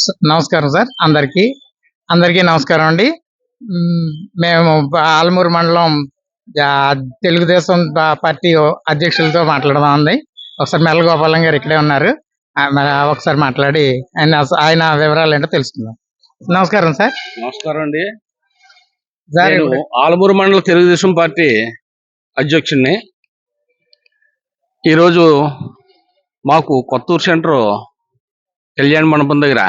నమస్కారం సార్ అందరికీ. అందరికీ నమస్కారం అండి. మేము ఆలమూరు మండలం తెలుగుదేశం పార్టీ అధ్యక్షులతో మాట్లాడదాం ఉంది ఒకసారి మెల్ల గోపాలం గారు ఇక్కడే ఉన్నారు. ఒకసారి మాట్లాడి ఆయన ఆయన వివరాలు ఏంటో తెలుసుకుందాం. నమస్కారం సార్. నమస్కారం అండి. సార్ ఆలమూరు మండల తెలుగుదేశం పార్టీ అధ్యక్షుడిని ఈరోజు మాకు కొత్తూరు సెంటర్ కళ్యాణ మండపం దగ్గర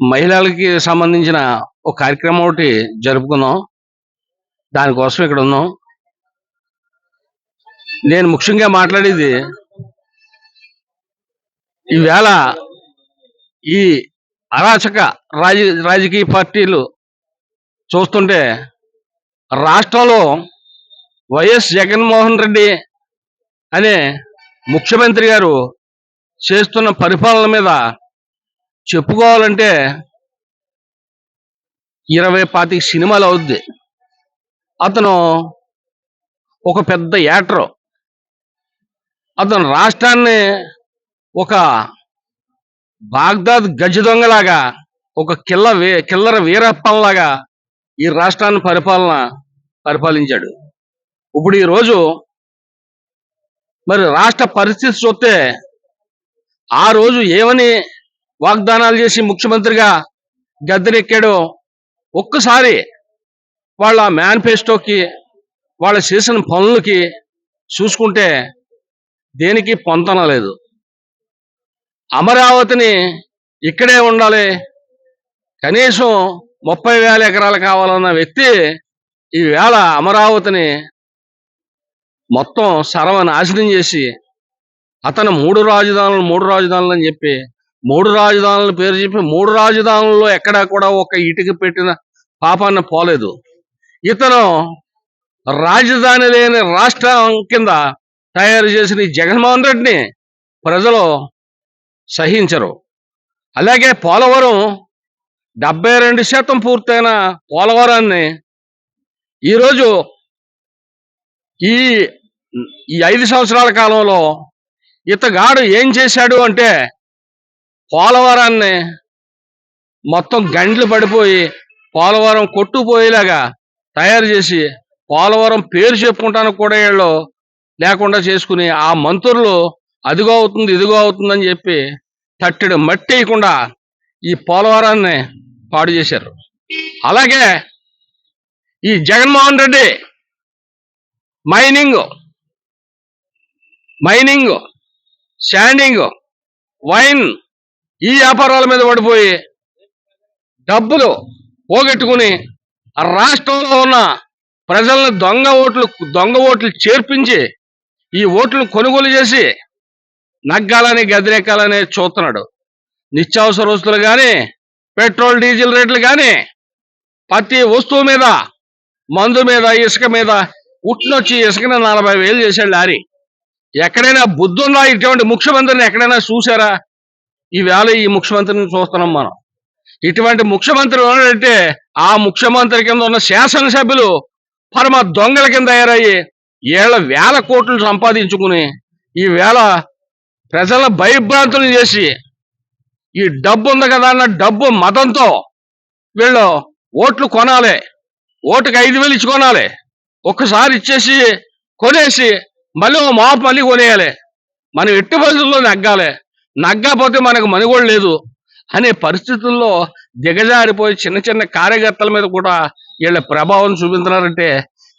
మహిళలకి సంబంధించిన ఒక కార్యక్రమం ఒకటి జరుపుకున్నాం. దానికోసం ఇక్కడ ఉన్నాం. నేను ముఖ్యంగా మాట్లాడేది ఈవేళ ఈ అరాచక రాజ రాజకీయ పార్టీలు చూస్తుంటే రాష్ట్రంలో వైఎస్ జగన్మోహన్ రెడ్డి అనే ముఖ్యమంత్రి గారు చేస్తున్న పరిపాలన మీద చెప్పుకోవాలంటే ఇరవై పాతిక సినిమాలు అవుద్ది. అతను ఒక పెద్ద యాక్టర్. అతను రాష్ట్రాన్ని ఒక బాగ్దాద్ గజ దొంగలాగా ఒక కిల్ల వే కిల్లర వీరప్పంలాగా ఈ రాష్ట్రాన్ని పరిపాలన పరిపాలించాడు. ఇప్పుడు ఈ రోజు మరి రాష్ట్ర పరిస్థితి చూస్తే ఆ రోజు ఏమని వాగ్దానాలు చేసి ముఖ్యమంత్రిగా గద్దెనెక్కాడో ఒక్కసారి వాళ్ళ మేనిఫెస్టోకి వాళ్ళ చేసిన పనులకి చూసుకుంటే దేనికి పొంతన లేదు. అమరావతిని ఇక్కడే ఉండాలి. కనీసం ముప్పై వేల ఎకరాలు కావాలన్న వ్యక్తి ఈవేళ అమరావతిని మొత్తం సర్వనాశనం చేసి అతను మూడు రాజధానులు మూడు రాజధానులు అని చెప్పి మూడు రాజధానుల పేరు చెప్పి మూడు రాజధానుల్లో ఎక్కడా కూడా ఒక ఇటుక పెట్టిన పాపాన్న పోలేదు. ఇతను రాజధాని లేని రాష్ట్రం కింద తయారు చేసిన ఈ జగన్మోహన్ రెడ్డిని ప్రజలు సహించరు. అలాగే పోలవరం డెబ్బై రెండు శాతం పూర్తయిన పోలవరాన్ని ఈరోజు ఈ ఈ ఐదు సంవత్సరాల కాలంలో ఇతగాడు ఏం చేశాడు అంటే పోలవరాన్ని మొత్తం గండ్లు పడిపోయి పోలవరం కొట్టుపోయేలాగా తయారు చేసి పోలవరం పేరు చెప్పుకుంటానికి కూడా వీళ్ళు లేకుండా చేసుకుని ఆ మంత్రులు అదిగో అవుతుంది ఇదిగో అవుతుందని చెప్పి తట్టెడు మట్టి వేయకుండా ఈ పోలవరాన్ని పాడు చేశారు. అలాగే ఈ Jaganmohan Reddy mining mining standing wine ఈ వ్యాపారాల మీద పడిపోయి డబ్బులు పోగొట్టుకుని ఆ రాష్ట్రంలో ఉన్న ప్రజలను దొంగ ఓట్లు దొంగ ఓట్లు చేర్పించి ఈ ఓట్లు కొనుగోలు చేసి నగ్గాలని గదిరెక్కాలని చూస్తున్నాడు. నిత్యావసర వస్తువులు కానీ పెట్రోల్ డీజిల్ రేట్లు కానీ ప్రతి వస్తువు మీద మందు మీద ఇసుక మీద ఉట్నొచ్చి ఇసుకని నలభై వేలు చేశాడు లారీ. ఎక్కడైనా బుద్ధుల్లో ఇటువంటి ముఖ్యమంత్రిని ఎక్కడైనా చూసారా ఈవేళ ఈ ముఖ్యమంత్రిని చూస్తున్నాం మనం. ఇటువంటి ముఖ్యమంత్రి ఉన్నాడంటే ఆ ముఖ్యమంత్రి కింద ఉన్న శాసనసభ్యులు పరమ దొంగల కింద తయారయ్యి ఏళ్ళ వేల కోట్లు సంపాదించుకుని ఈ వేళ ప్రజల భయభ్రాంతులు చేసి ఈ డబ్బు ఉంది కదా అన్న డబ్బు మతంతో వీళ్ళు ఓట్లు కొనాలి. ఓటుకి ఐదు వేలు ఇచ్చి కొనాలి. ఒక్కసారి ఇచ్చేసి కొనేసి మళ్ళీ ఓ మాపు మళ్ళీ కొనేయాలి. మనం ఎట్టి పరిస్థితుల్లో నగ్గాలి. నగ్గకపోతే మనకు మనుగోడు లేదు అనే పరిస్థితుల్లో దిగజారిపోయి చిన్న చిన్న కార్యకర్తల మీద కూడా వీళ్ళ ప్రభావం చూపించినారంటే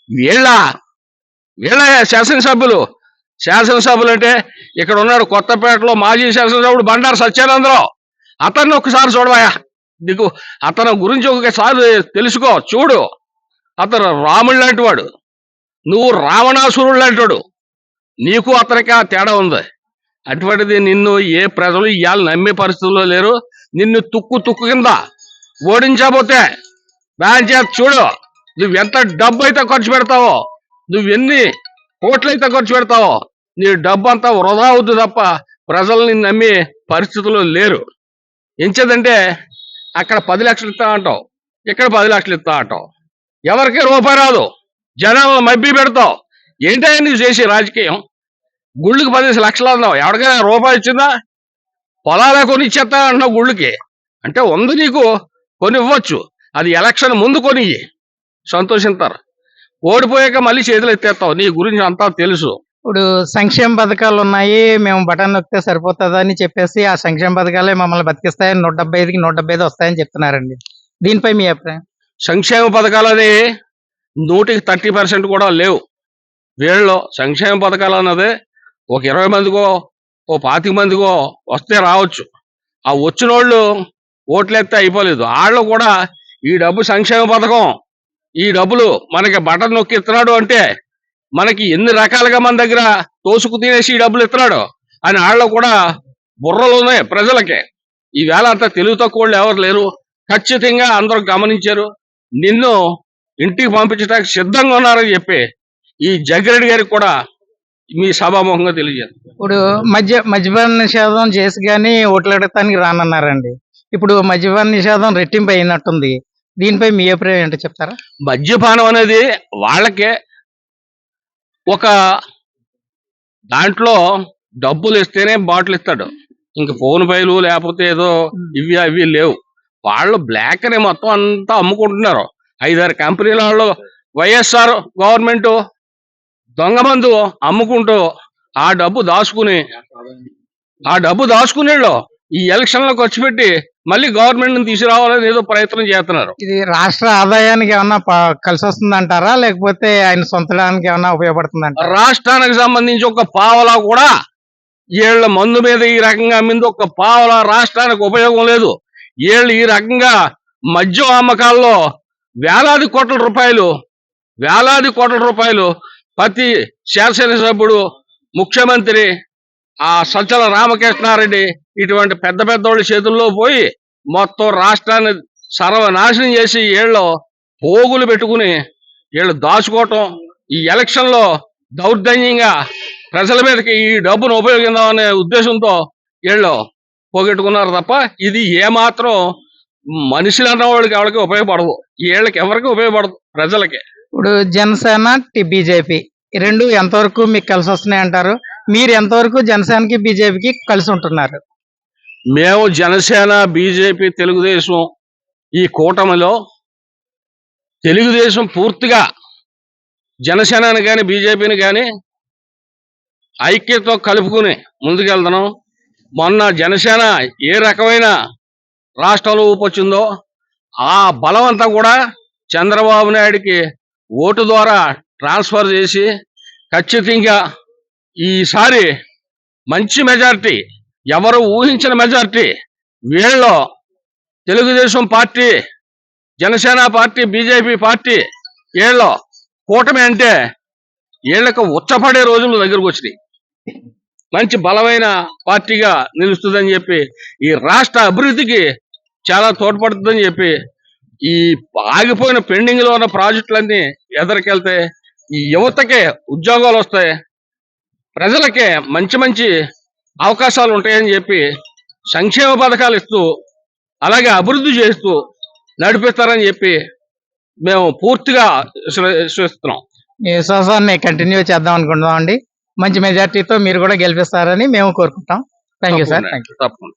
వీళ్ళ వీళ్ళ శాసనసభ్యులు శాసనసభ్యులు అంటే ఇక్కడ ఉన్నాడు కొత్తపేటలో మాజీ శాసనసభ్యుడు బండారు సత్యానందరావు. అతన్ని ఒకసారి చూడవా నీకు అతని గురించి ఒకసారి తెలుసుకో చూడు. అతను రాముడు లాంటి వాడు. నువ్వు రావణాసురుడు లాంటివాడు నీకు అతనికి ఆ తేడా ఉంది. అటువంటిది నిన్ను ఏ ప్రజలు ఇవాళ నమ్మే పరిస్థితుల్లో లేరు. నిన్ను తుక్కు తుక్కు కింద ఓడించబోతే దాని చేత చూడు. నువ్వు ఎంత డబ్బు అయితే ఖర్చు పెడతావో నువ్వు ఎన్ని ఖర్చు పెడతావో నీ డబ్బు అంతా వృధా అవుతుంది తప్ప ప్రజల్ని నమ్మే పరిస్థితుల్లో లేరు. ఎంచేదంటే అక్కడ పది లక్షలు ఇస్తా అంటావు ఇక్కడ పది లక్షలు ఇస్తా అంటావు. ఎవరికి రూపాయి రాదు. జనాలను మబ్బి పెడతావు. ఏంటో నువ్వు చేసే రాజకీయం? గుళ్ళకి పదిహేను లక్షలు అన్నావు ఎవరికైనా రూపాయి ఇచ్చిందా? పొలాలే కొని ఇచ్చేస్తా అంటున్నావు గుళ్ళకి. అంటే ఉంది నీకు కొని ఇవ్వచ్చు అది ఎలక్షన్ ముందు కొని సంతోషిస్తారు ఓడిపోయాక మళ్ళీ చేతులు ఎత్తేస్తావు. నీ గురించి అంతా తెలుసు. ఇప్పుడు సంక్షేమ పథకాలు ఉన్నాయి. మేము బటన్ నొక్కితే సరిపోతుందని చెప్పేసి ఆ సంక్షేమ పథకాలే మమ్మల్ని బతికిస్తాయని నూట డెబ్బై ఐదుకి నూట డెబ్బై ఐదు వస్తాయని చెప్తున్నారండి. దీనిపై మీ అభిప్రాయం? సంక్షేమ పథకాలు అని నూటికి థర్టీ పర్సెంట్ కూడా లేవు. వీళ్ళలో సంక్షేమ పథకాలు అన్నది ఒక ఇరవై మందికో ఓ పాతిక మందికో వస్తే రావచ్చు. ఆ వచ్చిన వాళ్ళు ఓట్లేస్తే అయిపోలేదు. వాళ్ళు కూడా ఈ డబ్బు సంక్షేమ పథకం ఈ డబ్బులు మనకి బటన్ నొక్కి ఇస్తున్నాడు అంటే మనకి ఎన్ని రకాలుగా మన దగ్గర తోసుకు తినేసి ఈ డబ్బులు ఇస్తున్నాడు అని వాళ్ళు కూడా బుర్రలు ఉన్నాయి ప్రజలకి. ఈవేళ అంత తెలుగు తక్కువ ఎవరు లేరు. ఖచ్చితంగా అందరూ గమనించారు. నిన్ను ఇంటికి పంపించడానికి సిద్ధంగా ఉన్నారని చెప్పి ఈ జగ్గిరెడ్డి గారికి కూడా మీ సభాముఖంగా తెలియజేది ఇప్పుడు మద్య మద్యపాన నిషేధం చేసి కానీ ఓట్లు అడగటానికి రానన్నారండి. ఇప్పుడు మద్యపాన నిషేధం రెట్టింపు అయినట్టుంది. దీనిపై మీ అభిప్రాయం ఏంటో చెప్తారా? మద్యపానం అనేది వాళ్ళకే ఒక దాంట్లో డబ్బులు ఇస్తేనే బాటిల్ ఇస్తాడు. ఇంక ఫోన్ పైలు లేకపోతే ఏదో ఇవి అవి లేవు. వాళ్ళు బ్లాక్ అని మొత్తం అంతా అమ్ముకుంటున్నారు. ఐదారు కంపెనీల వాళ్ళు. వైఎస్ఆర్ గవర్నమెంట్ దొంగ మందు అమ్ముకుంటూ ఆ డబ్బు దాచుకుని ఆ డబ్బు దాచుకునేళ్ళు ఈ ఎలక్షన్లో ఖర్చు పెట్టి మళ్ళీ గవర్నమెంట్ని తీసుకురావాలని ఏదో ప్రయత్నం చేస్తున్నారు. ఇది రాష్ట్ర ఆదాయానికి ఏమన్నా కలిసి వస్తుందంటారా లేకపోతే ఆయన సొంతడానికి ఏమన్నా ఉపయోగపడుతుందంటారా? రాష్ట్రానికి సంబంధించి ఒక పావలా కూడా వీళ్ళ మందు మీద ఈ రకంగా అమ్మింది. ఒక పావలా రాష్ట్రానికి ఉపయోగం లేదు. వీళ్ళు ఈ రకంగా మద్యం అమ్మకాల్లో వేలాది కోట్ల రూపాయలు వేలాది కోట్ల రూపాయలు ప్రతి శాసనసభ్యుడు ముఖ్యమంత్రి ఆ సజ్జల రామకృష్ణారెడ్డి ఇటువంటి పెద్ద పెద్దోళ్ళ చేతుల్లో పోయి మొత్తం రాష్ట్రాన్ని సర్వనాశనం చేసి వీళ్ళు పోగులు పెట్టుకుని వీళ్ళు దాచుకోవటం ఈ ఎలక్షన్లో దౌర్జన్యంగా ప్రజల మీదకి ఈ డబ్బును ఉపయోగిద్దామనే ఉద్దేశంతో వీళ్ళు పోగొట్టుకున్నారు తప్ప ఇది ఏమాత్రం మనుషులు అన్నవాళ్ళకి వాళ్ళకి ఎవరికి ఉపయోగపడదు వీళ్ళకి ఎవరికి ఉపయోగపడదు ప్రజలకి. ఇప్పుడు జనసేన బీజేపీ. ఈ రెండు ఎంతవరకు మీకు కలిసి వస్తున్నాయి అంటారు? మీరు ఎంతవరకు జనసేనకి బీజేపీకి కలిసి ఉంటున్నారు? మేము జనసేన బీజేపీ తెలుగుదేశం ఈ కూటమిలో తెలుగుదేశం పూర్తిగా జనసేనని కానీ బీజేపీని కానీ ఐక్యతో కలుపుకుని ముందుకెళ్తున్నాం. మొన్న జనసేన ఏ రకమైన రాష్ట్రంలో ఊపొచ్చిందో ఆ బలం అంతా కూడా చంద్రబాబు నాయుడికి ఓటు ద్వారా ట్రాన్స్ఫర్ చేసి ఖచ్చితంగా ఈసారి మంచి మెజార్టీ ఎవరు ఊహించిన మెజార్టీ వీళ్ళలో Telugu Desam party Janasena party BJP party వీళ్ళలో కూటమి అంటే వీళ్ళకు ఉచ్చపడే రోజులు దగ్గరకు వచ్చినాయి. మంచి బలమైన పార్టీగా నిలుస్తుందని చెప్పి ఈ రాష్ట్ర అభివృద్ధికి చాలా తోడ్పడుతుందని చెప్పి ఈ ఆగిపోయిన పెండింగ్లో ఉన్న ప్రాజెక్టులన్నీ ఎదరికెళ్తే ఈ యువతకే ఉద్యోగాలు వస్తాయి. ప్రజలకే మంచి మంచి అవకాశాలు ఉంటాయని చెప్పి సంక్షేమ పథకాలు ఇస్తూ అలాగే అభివృద్ధి చేస్తూ నడిపిస్తారని చెప్పి మేము పూర్తిగా విశ్వ- విశ్వసిస్తున్నాం మీ విశ్వాసాన్ని కంటిన్యూ చేద్దాం అనుకుంటున్నాం అండి మంచి మెజార్టీతో మీరు కూడా గెలిపిస్తారని మేము కోరుకుంటాం. Thank you sir thank you తప్పకుండా.